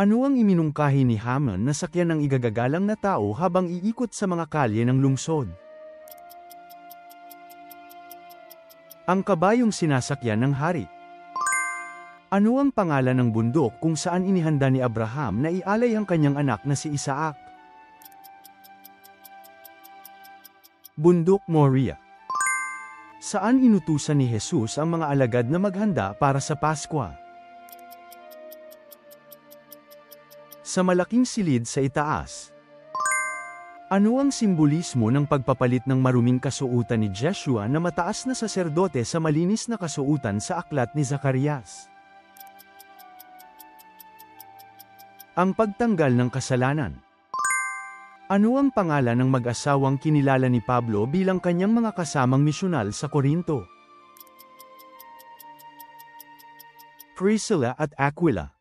Ano ang iminungkahi ni Haman na sakyan ng igagagalang na tao habang iikot sa mga kalye ng lungsod? Ang kabayong sinasakyan ng hari. Ano ang pangalan ng bundok kung saan inihanda ni Abraham na ialay ang kanyang anak na si Isaac? Bundok Moria. Saan inutusan ni Jesus ang mga alagad na maghanda para sa Paskwa? Sa malaking silid sa itaas. Ano ang simbolismo ng pagpapalit ng maruming kasuutan ni Jeshua na mataas na saserdote sa malinis na kasuutan sa aklat ni Zacarias? Ang pagtanggal ng kasalanan. Ano ang pangalan ng mag-asawang kinilala ni Pablo bilang kanyang mga kasamang misyonal sa Korinto? Priscilla at Aquila.